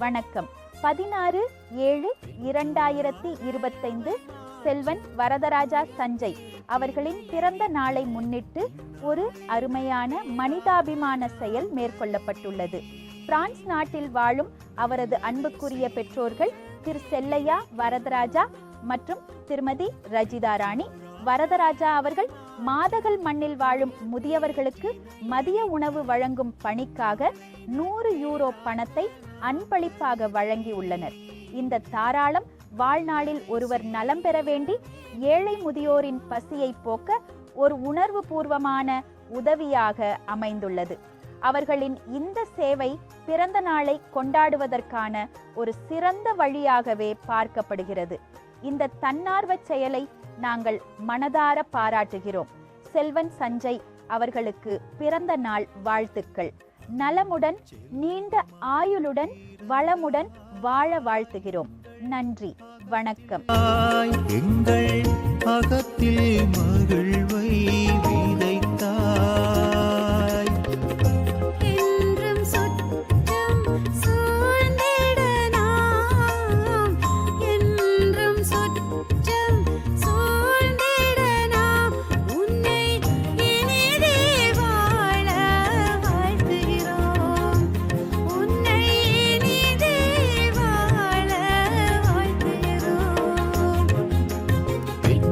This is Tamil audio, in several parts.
வணக்கம். பதினாறு ஏழு இரண்டாயிரத்தி இருபத்தைந்து செல்வன் வரதராஜா சஞ்சய் அவர்களின் பிறந்த நாளை முன்னிட்டு ஒரு அருமையான மனிதாபிமான செயல் மேற்கொள்ளப்பட்டுள்ளது. பிரான்ஸ் நாட்டில் வாழும் அவரது அன்புக்குரிய பெற்றோர்கள் திரு செல்லையா வரதராஜா மற்றும் திருமதி ரஜிதா ராணி வரதராஜா அவர்கள் மாதகள் மண்ணில் வாழும் முதியவர்களுக்கு மதிய உணவு வழங்கும் பணிக்காக நூறு யூரோ பணத்தை அன்பளிப்பாக வழங்கியுள்ளனர். இந்த தாராளம் வாழ்நாளில் ஒருவர் நலம் பெற வேண்டி ஏழை முதியோரின் பசியை போக்க ஒரு உணர்வு பூர்வமான உதவியாக அமைந்துள்ளது. அவர்களின் இந்த சேவை பிறந்த நாளை கொண்டாடுவதற்கான ஒரு சிறந்த வழியாகவே பார்க்கப்படுகிறது. இந்த தன்னார்வ செயலை நாங்கள் மனதார பாராட்டுகிறோம். செல்வன் சஞ்சய் அவர்களுக்கு பிறந்த நாள் வாழ்த்துக்கள். நலமுடன் நீண்ட ஆயுளுடன் வளமுடன் வாழ வாழ்த்துகிறோம். நன்றி வணக்கம். எங்கள் அகத்தில்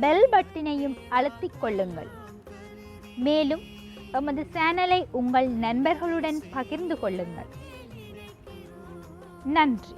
பெல் பட்டினையும் அழுத்திக் கொள்ளுங்கள். மேலும் எமது சேனலை உங்கள் நண்பர்களுடன் பகிர்ந்து கொள்ளுங்கள். நன்றி.